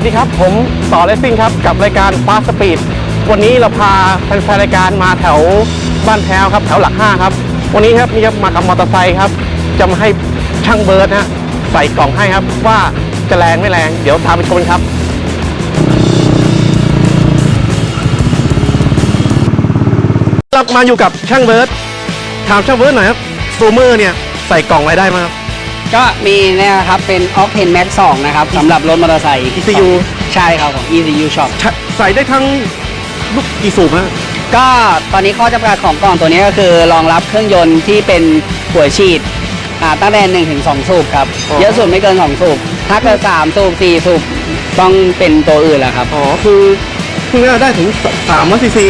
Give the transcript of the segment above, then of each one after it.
วัสดีครับ ผมต่อเลสซิ่งครับ กับรายการฟาสปีดวันนี้เราพาแฟนๆรายการมาแถวบ้านแถวครับ แถวหลักห้าครับ วันนี้ครับนี่ครับมากับมอเตอร์ไซค์ครับ จะมาให้ช่างเบิร์ดนะฮะใส่กล่องให้ครับ ว่าจะแรงไม่แรง เดี๋ยวตามไปชมกันครับเรามาอยู่กับช่างเบิร์ดถามช่างเบิร์ดหน่อยครับซูเมอร์เนี่ยใส่กล่องอะไรได้มั้งครับ ก็มีเนี่ยนะครับเป็น Octane Max 2 นะครับสำหรับรถมอเตอร์ไซค์ ECU ใช่ครับของ ECU Shop ใช้ใส่ได้ทั้งลูกกี่สูบฮะ ก็ตอนนี้ข้อจำกัดของกล่องตัวนี้ก็คือรองรับเครื่องยนต์ที่เป็นหัวฉีดอ่าตั้งแต่1ถึง2สูบครับ อ๋อ เยอะสุดไม่เกิน 2 สูบ ถ้าเกิด3สูบ 4 สูบ ต้องเป็นตัวอื่นแหละครับ อ๋อ คือเพิ่งได้ถึงสามร้อยซีซี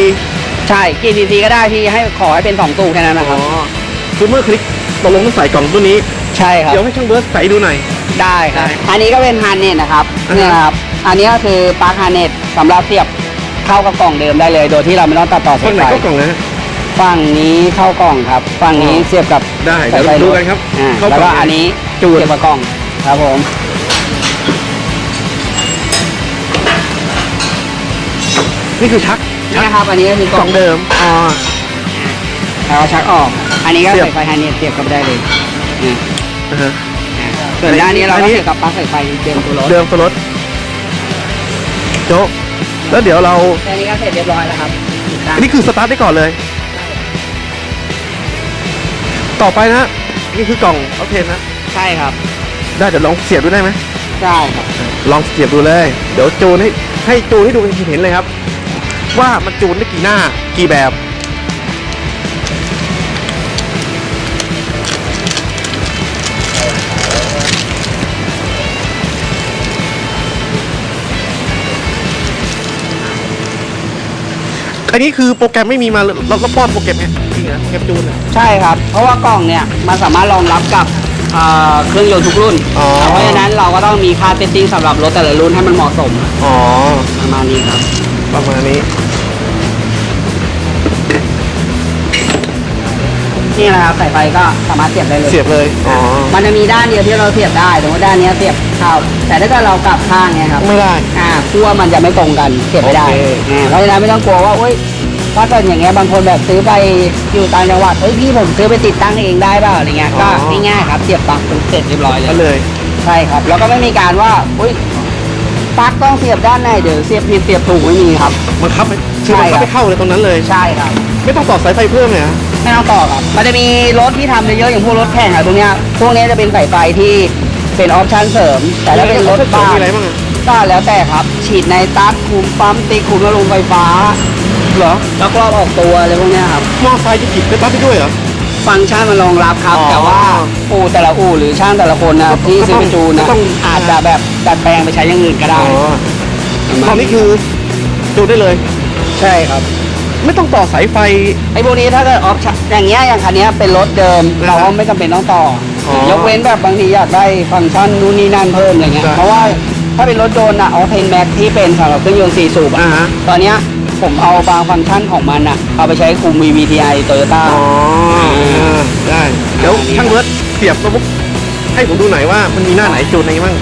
ใช่กี่ซีซีก็ได้พี่ให้ขอให้เป็น 2 สูบแค่นั้นนะครับซูเมอร์คลิกตกลงต้องใส่กล่องตัวนี้ ใช่ครับ เดี๋ยวให้ช่างเบิร์ดใส่ดูหน่อย ได้ครับ ได้อันนี้ก็เป็นฮาร์เน็ตนะครับอ่าฮะ เนี่ยครับ อันนี้ก็คือปลั๊กฮาร์เน็ตสำหรับเสียบเข้ากับกล่องเดิมได้เลย โดยที่เราไม่ต้องตัดต่อตรสายงไหนไฟก็กล่องนะฮะฝั่งนี้เข้ากล่องครับ ฝั่งนี้อ๋อเสียบกับได้เดี๋ยวสายไฟดูกันครับอ่าเข้ากล่แล้องวก็อันนี้จูดเสียบกับกล่องครับผม นี่คือชักนี่นะครับ อันนี้ก็คือกกล่ล่อองงเดิมอ๋อ แล้วก็ชักออก อันนี้ก็เสียบ ใส่ไฟฮาร์เน็ตเสียบเข้าไปได้เลยนี่ นะฮะส่วนด้านนี้เราอันก็นี้เสียบกับปลั๊กสายไฟเดิมตัวรถเดิมตัวรถโจ๊ะแล้วเดี๋ยวเราแค่นี้ก็เสร็จเรียบร้อยแล้วครับอันนี้คือสตาร์ทได้ก่อนเลย ต่อไปนะฮะนี่คือกล่องเอาเทนนะ ใช่ครับได้เดี๋ยวลองเสียบดูได้ไหมได้ครับ ลองเสียบดูเลย เดี๋ยวจูนให้ให้จูนให้ดูเห็นเลยครับ ว่ามันจูนได้กี่หน้ากี่แบบ อันนี้คือโปรแกรมไม่มีมาเราเราป้อนโปรแกรมเนี่ยจริงนะโปรแกรมจูนอะ ใช่ครับ เพราะว่ากล่องเนี่ยมันสามารถรองรับกับเอ่อเครื่องยนต์ทุกรุ่น อ๋อ เพราะฉะนั้นเราก็ต้องมีค่าเซตติ้งสำหรับรถแต่ละรุ่นให้มันเหมาะสมอ๋อ ประมาณนี้ครับ ประมาณนี้ นี่นะครับสายไฟก็สามารถเสียบได้เลย เสียบเลย อ๋อ มันจะมีด้านเดียวที่เราเสียบได้แต่ว่าด้านเนี้ยเสียบเข้า แต่ถ้าเกิดเรากลับข้างเนี่ยครับ ไม่ได้ อ่า ขั้วมันจะไม่ตรงกันเสียบไม่ได้โอเค อ่าเพราะฉะนั้นไม่ต้องกลัวว่าโอ๊ยถ้าเกิดอย่างเงี้ยบางคนแบบซื้อไปอยู่ต่างจังหวัดเอ้ยพี่ผมซื้อไปติดตั้งเองได้เปล่าอะไรเงี้ยก็ง่ายๆครับเสียบปลั๊กเป็นเสร็จเรียบร้อยเลย ก็เลย ใช่ครับ แล้วก็ไม่มีการว่าอุ้ยปลั๊กต้องเสียบด้านไหนเดี๋ยวเสียบผิดเสียบถูกไม่มีครับบังคับไปคือบังคับใช่ครับไปเข้าเลยตรงนั้นเลย ใช่ครับ ไม่ต้องต่อสายไฟเพิ่มเลยฮะไม่ต้องต่อครับ มันจะมีรถที่ทำเยอะๆอย่างพวกรถแข่งอะตรงเนี้ยพวกเนี้ยจะเป็นสายไฟที่เป็นออปชั่นเสริม แต่ถ้าเป็นรถบ้ามีนอะไรบ้างอะ ก็แล้วแต่ครับ ฉีดในตัดคุมปั๊มตีคุมแล้วลงไฟฟ้าเหรอแล้วก็ออกตัวอะไรพวกเนี้ยครับ หม้อไฟจะจิบไปปั๊บได้ด้วยเหรอ ฟังก์ชันมันรองรับครับ อ๋อแต่ว่าอู่แต่ละอู่หรือช่างแต่ละคนนะก็ที่ซื้อไปจูนก็นะต้อง อาจจะแบบดัดแปลงไปใช้อย่างอื่นก็ได้ตอนนี้คือจูนได้เลย ใช่ครับ ไม่ต้องต่อสายไฟ ไอ้พวกนี้ถ้าเกิดออปชั่นอย่างเงี้ยอย่างคันเนี้ยเป็นรถเดิมนะครับเราก็ไม่จำเป็นต้องต่อออยกเว้นแบบบางทีอยากได้ฟังก์ชันนู่นนี่นั่นเพิ่มอะไรเงี้ยครับเพราะว่า ถ้าเป็นรถยนต์อะออเทนแม็กที่เป็นสำหรับเครื่องยนต์4สูบอ่าอะฮะตอนเนี้ยผมเอาบางฟังก์ชันของมันอะเอาไปใช้คุม VVTi Toyota อ๋ออ่าได้ เดี๋ยวอันนี้ช่างเบิร์ดเสียบระบบให้ผมดูหน่อยว่ามันมีหน้าไหนจูนไหนบ้าง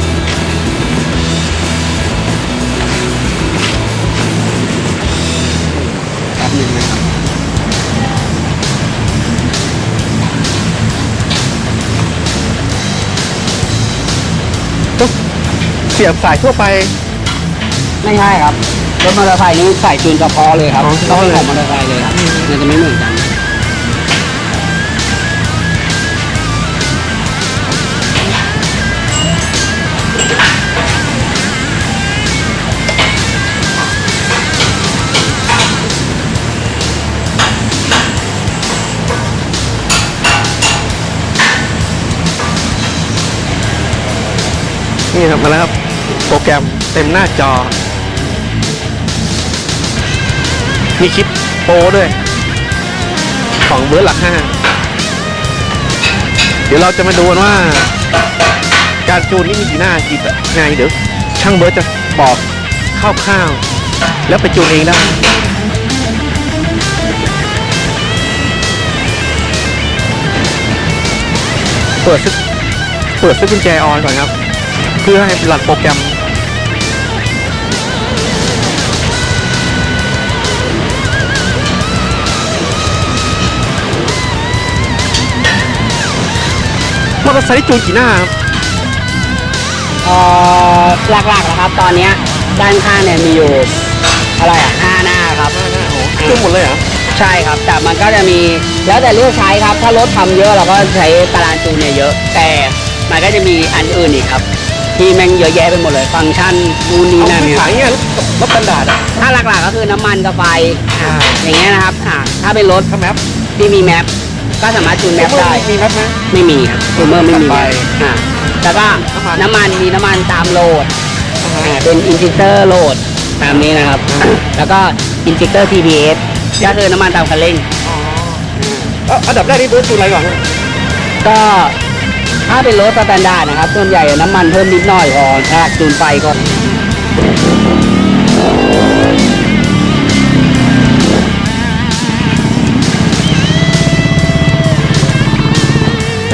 เสียบสายทั่วไป ไม่ใช่ครับรถมอเตอร์ไซค์นี่ใส่จูนเฉพาะเลยครับอ๋อเฉต้องพาะเป็นเลยของมอเตอร์ไซค์เลยครับมันจะไม่เหมือนกันนี่ครับมาแล้วครับโปร แกรมเต็มหน้าจอ มีคลิปโปรด้วย ของเบิร์หลักห้าเดี๋ยวเราจะมาดูกันว่า การจูนนี่มีกี่หน้ากี่แบบไงเดี๋ยวช่างเบิร์จะบอกคร่าวๆแล้วไปจูนเองได้เปิดซึเปิดซึ่งกุญแจออนก่อนครับ เพื่อให้รันโปรแกรม เตอร์ไซค์ที่จูนกี่หน้าครับเอ่อหลักๆนะครับ ตอนเนี้ยด้านข้างเนี่ยมีอยู่อะไรอะห้าหน้าครับเครื่องหมดเลยเหรอใช่ครับ แต่มันก็จะมีแล้วแต่เลือกใช้ครับ ถ้ารถทำเยอะเราก็ใช้ตารางจูนเนี่ยเยอะ แต่มันก็จะมีอันอื่นอีกครับ ที่แม่งเยอะแยะไปหมดเลย ฟังก์ชันนู่นนี่เอานั่นพื้นเนี่ยฐานเนี่ยรถกันดาษอะถ้าหลักๆก็คือน้ำมันกับไฟอ่า อย่างเงี้ยนะครับอ่าถ้าเป็นรถถ้าแมปที่มีแมป ก็สามารถจูนแมปได้ มีแมปไหม ไม่มีครับซูเมอร์ไม่มีไฟอ่าแล้วก็น้ำมัน น้ำมันมีน้ำมันตามโหลดอ่าเป็นอินจิเตอร์โหลดตามนี้นะครับ แล้วก็อินจิเตอร์ TPS ก็คือน้ำมันตามคันเร่ง เอ้าอันดับแรกนี่เบิร์ดจูนอะไรก่อนก็ถ้าเป็นรถสแตนดาร์ดนะครับ ส่วนใหญ่น้ำมันเพิ่มนิดหน่อยพอถ้าจูนไฟก่อน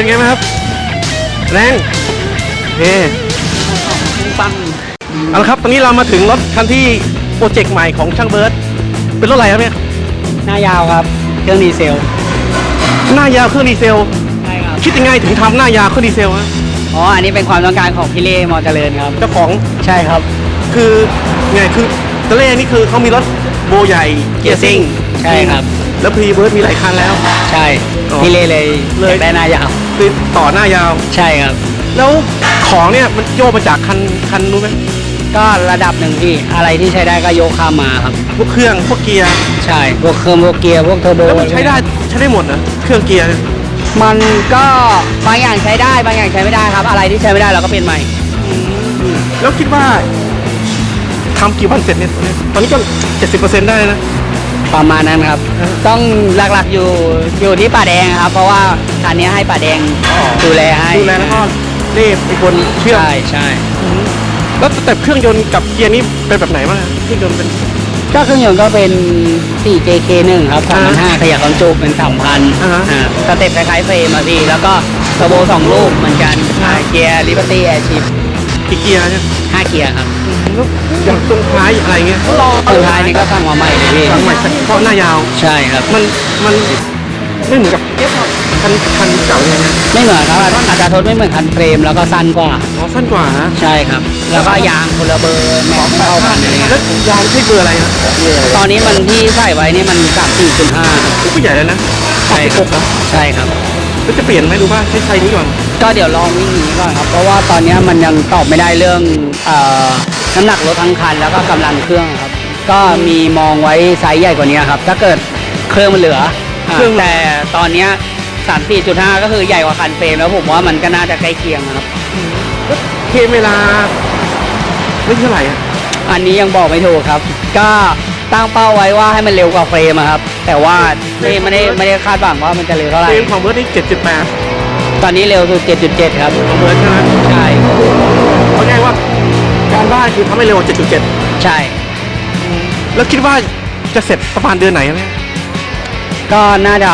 เป็นไงไหมครับ แรงโอเคปังเอาละครับ ตอนนี้เรามาถึงรถคันที่โปรเจกต์ใหม่ของช่างเบิร์ดเป็นรถอะไรครับเนี่ยหน้ายาวครับ เครื่องดีเซล หน้ายาวเครื่องดีเซล ใช่ครับ คิดยังไงถึงทำหน้ายาวเครื่องดีเซลฮะอ๋อ อันนี้เป็นความต้องการของพี่เล่มอเจริญครับ เจ้าของใช่ครับ คือไงคือตะเล่นี่คือเขามีรถโบใหญ่เกียร์ซิ่งใช่ครับ แล้วพรีเบิร์ดมีหลายคันแล้ว ใช่ อ๋อพี่เล่เลยเลย อยากได้หน้ายาว คือต่อหน้ายาว ใช่ครับ แล้วของเนี่ยมันโยกมาจากคันคันนู้นไหมก็ระดับหนึ่งพี่อะไรที่ใช้ได้ก็ยกข้ามมาครับ พวกเครื่องพวกเกียร์ใช่พวกเครื่องพวกเกียร์พวกเทอร์โบแล้วมันใช้ได้ใช้ได้หมดนะเครื่องเกียร์เนี่ยมันก็บางอย่างใช้ได้บางอย่างใช้ไม่ได้ครับ อะไรที่ใช้ไม่ได้เราก็เปลี่ยนใหม่ แล้วคิดว่าทำกี่วันเสร็จเนี่ยตอนนี้ก็เจ็ดสิบเปอร์เซ็นต์ได้นะ ประมาณนั้นครับเออต้องหลักๆอยู่อยู่ที่ป่าแดงครับ เพราะว่าคันนี้ให้ป่าแดงดูแลให้ดูแลแล้วก็เรีบเป็นคนเชื่อมใช่ใช่แล้วสเต็ปเครื่องยนต์กับเกียร์นี่เป็นแบบไหนบ้างอะเครื่องยนต์เป็นก็เครื่องยนต์ก็เป็น 4JK1 ครับ3,500ขยับความจุเป็น3,000อ่าฮะอ่าสเต็ปคล้ายๆเฟรมอะพี่ แล้วก็เทอร์โบสองลูกเหมือนกันอ่าเกียร์ลิเบอร์ตี้แอร์ชิพกี่เกียร์เนี่ย5เกียร์ครับ แล้วอย่างตรงท้ายอะไรเงี้ยสุดท้ายนี่ก็สั่งมาใหม่เลยพี่ทางใหม่เพราะหน้ายาว ใช่ครับ มันมันไม่เหมือนกับคันคันเก่าเลยนะไม่เหมือนครับอัตราทดไม่เหมือนคันเฟรมแล้วก็สั้นกว่าอ๋อสั้นกว่านะใช่ครับ แล้วก็ยางคนละเบอร์แม็กซ์เท่ากันอะไรเงี้ยแล้วยางใช้เบอร์อะไรนะตอนนี้มันที่ใส่ไว้นี่มัน34.5โอ้ก็ใหญ่แล้วนะใช่คหรับกนะใช่ครับแล้วจะเปลี่ยนไหมดูว่าใช้ใช้นี้ก่อนก็เดี๋ยวลองวิ่งหนีก่อนครับเพราะว่าตอนนี้มันยังตอบไม่ได้เรื่องเอ่อ น้ำหนักรถทั้งคันแล้วก็กำลังเครื่องครับ ก็มีมองไว้ไซส์ใหญ่กว่านี้ครับ ถ้าเกิดเครื่องมันเหลืออ่าเครื่อง แต่ตอนเนี้ย34.5 ก็คือใหญ่กว่าคันเฟรมแล้วผมว่ามันก็น่าจะใกล้เคียงนะครับ เทมเวลา ไม่เท่าไหร่อะอันนี้ยังบอกไม่ถูกครับ ก็ตั้งเป้าไว้ว่าให้มันเร็วกว่าเฟรมอะครับ แต่ว่าไม่ไม่ได้ไม่ได้คาดหวังว่ามันจะเร็วเท่าไหร่ เฟรมของเบิร์ดนี่เจ็ดจุดแปดตอนนี้เร็วสุด7.7 ครับ ของเบิร์ดใช่ไหมใช่เอาง่ายว่าการบ้านคือทำให้เร็วกว่าเจ็ดจุดเจ็ดใช่ แล้วคิดว่าจะเสร็จประมาณเดือนไหนไหมก็น่าจะ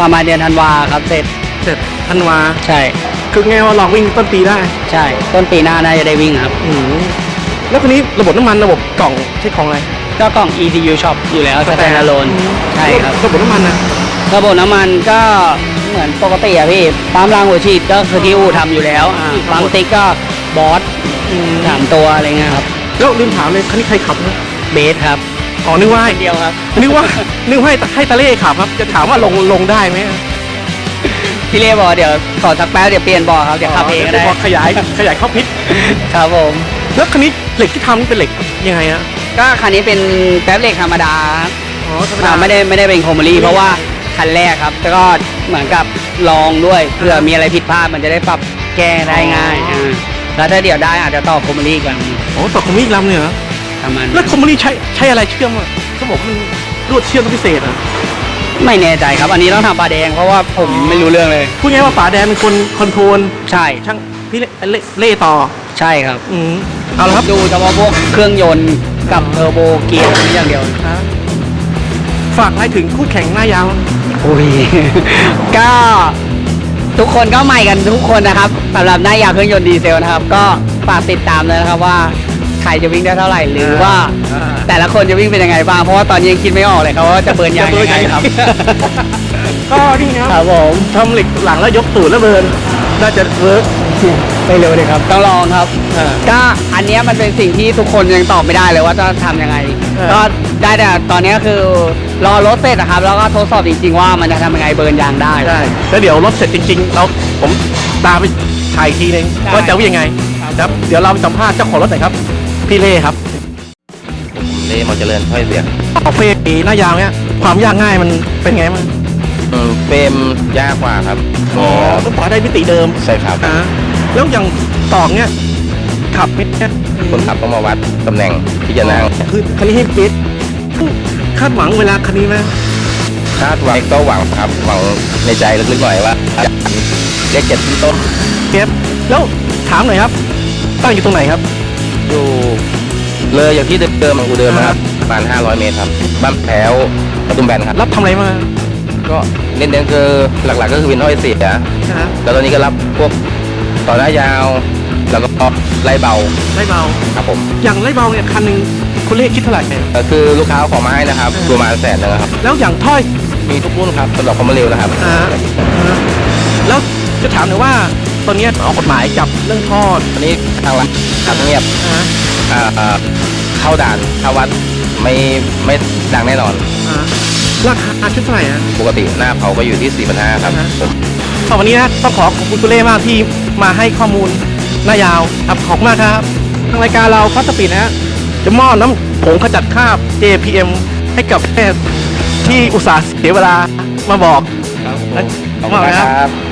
ประมาณเดือนธันวาครับเสร็จ เสร็จธันวา ใช่ คือไงว่าลองวิ่งต้นปีได้ ใช่ ต้นปีหน้าน่าจะได้วิ่งครับ อืมแล้วคนนี้ระบบน้ำมันระบบกล่องใช้ของอะไรก็กล่อง ECU Shop อยู่แล้วสแตนด์อะโลนใช่ครับ ระบบน้ำมันนะระบบน้ำมันก็เหมือนปกติอะพี่ปั๊มรางหัวฉีดก็คือที่อู่ทำอยู่แล้วอ่าปั๊มติ๊กก็ บอสสามตัวอะไรเงี้ยครับแล้วลืมถามเลยคันนี้ใครขับนะเบสครับอ๋อนึกว่าเดียวครับนึกว่านึกว่าให้ให้ตาเล่ขับครับ จะถามว่าลงลงได้ไหมพี่เล่บอกเดี๋ยวขอสักแป๊บเดี๋ยวเปลี่ยนบอกครับเดี๋ยวขับเองก็ได้ดี๋ยวบอกขยายขยายเข้าพิษครับผม แล้วคันนี้เหล็กที่ทำนี่เป็นเหล็กยังไงฮะก็คันนี้เป็นแป๊บเหล็กธรรมดาครับ อ๋อธรรมอ่าดาไม่ได้ไม่ได้เป็นโคมอรี่เพราะว่าคันแรกครับแล้วก็เหมือนกับลองด้วยเผื่อมีอะไรผิดพลาดมันจะได้ปรับแก้ได้ง่ายอ่า แล้วถ้าเดี๋ยวได้อาจจะต่อโคมอรี่กันโอ้ต่อคอมมี่อีกลำเนี่ยเหรอประมาณแล้วคอมมี่ใช้ใช้อะไรเชื่อมอะเขาบอกมันรวดเชื่อมพิเศษอะไม่แน่ใจครับ อันนี้ต้องทำปลาแดงเพราะว่าผมไม่รู้เรื่องเลยพูดง่ายๆว่าป๋าแดนเป็นคนคอนโทรลใช่ช่างพี่เล่เล่เล่ต่อใช่ครับอืมเอาละครับดูเฉพาะพวกเครื่องยนต์กับเทอร์โบเกียร์นี้อย่างเดียวฝากอะไรถึงคู่แข่งหน้ายาวอุ้ยก็ ทุกคนก็ใหม่กันทุกคนนะครับสำหรับหน้ายาวเครื่องยนต์ดีเซลนะครับ ก็ฝากติดตามเลยนะครับว่าใครจะวิ่งได้เท่าไหร่หรือว่า แต่ละคนจะวิ่งเป็นยังไงบ้างเพราะว่าตอนนี้ยังคิดไม่ออกเลยครับว่าจะเบิร์นยางยังไงครับ ก็นี่คครัรับบผมทำเหล็กหลังแล้วยกตูดแล้วเบิร์นน่าจะเวิร์กไม่เร็วเลยครับต้องลองครับ อ่า ก็อันเนี้ยมันเป็นสิ่งที่ทุกคนยังตอบไม่ได้เลยว่าจะทำยังไง เออ ก็ ได้แต่ตอนเนี้ยคือรอรถเสร็จนะครับ แล้วก็ทดสอบจริงๆว่ามันจะทำยังไงเบิร์นยางได้ ได้แล้วเดี๋ยวรถเสร็จจริงๆเราผมตามไปถ่ายอีกทีนึงได้ว่าจะวิ่งยังไงครับ ครับ เดี๋ยวเราไปสัมภาษณ์เจ้าของรถหน่อยครับ พี่เล่ครับผมเล่มาเจริญถ้อยเสียงออกเฟรมหน้ายาวเนี่ยความยากง่ายมันเป็นไงมั้างอืมเฟรมยากกว่าครับอ๋อต้องต่อได้มิติเดิมใช่ครับอ่าแล้วอย่างตอกเนี่ยขับเนี่ยคนขับต้องมาวัดตำแหน่งที่จะนั่งคือคันนี้ให้ปิด คาดหวังเวลาคันนี้ไหมคาดหวังก็หวังครับหวังในใจลึกๆหน่อยว่าเลขเจ็ดขึ้นต้นเปียบแล้วถามหน่อยครับ ตั้งอยู่ตรงไหนครับ อยู่เลยอย่างที่เดิมๆของกูเดิมนะครับประมาณ500 เมตรครับ บ้านแพ้วประตุมแบนครับ รับทำอะไรมา ก็เน้นๆคือหลักๆก็คือวินถ้อยเสียนะฮะแล้วตอนนี้ก็รับพวกต่อหน้ายาว แล้วก็ไล่เบาไล่เบา ครับผมอย่างไล่เบาเนี่ยคันหนึ่งคุณเลขคิดเท่าไหร่เนี่ยก็คือลูกค้าเอาของมาให้นะครับประมาณแสนหนึงครับ แล้วอย่างถ้อยมีทุกรุ่นครับสำหรับความเร็วนะครับ อ่าอ่าแล้วจะถามหน่อยว่าตอนเนี้ยออกกฎหมายจับเรื่องทอดตอนนี้ทางรัฐทางเงียบอ่าอ่าอ่าเข้าด่านเข้าวัดไม่ไม่ดังแน่นอน อ่าราคาชุดเท่าไหร่อะ ปกติหน้าเผาก็อยู่ที่4 5 0 0ครับอ่าสำหรับวันนี้นะต้องขอขอบคุณคุณเล่มากที่มาให้ข้อมูล หน้ายาวครับขอบคุณมากครับทางรายการเราพัสปีดนะฮะจะมอบน้ำผงขจัดคราบ JPM ให้กับแพทย์ที่อุตส่าห์เสียเวลามาบอกครับขอบคุณขอบคุณมากครับครับ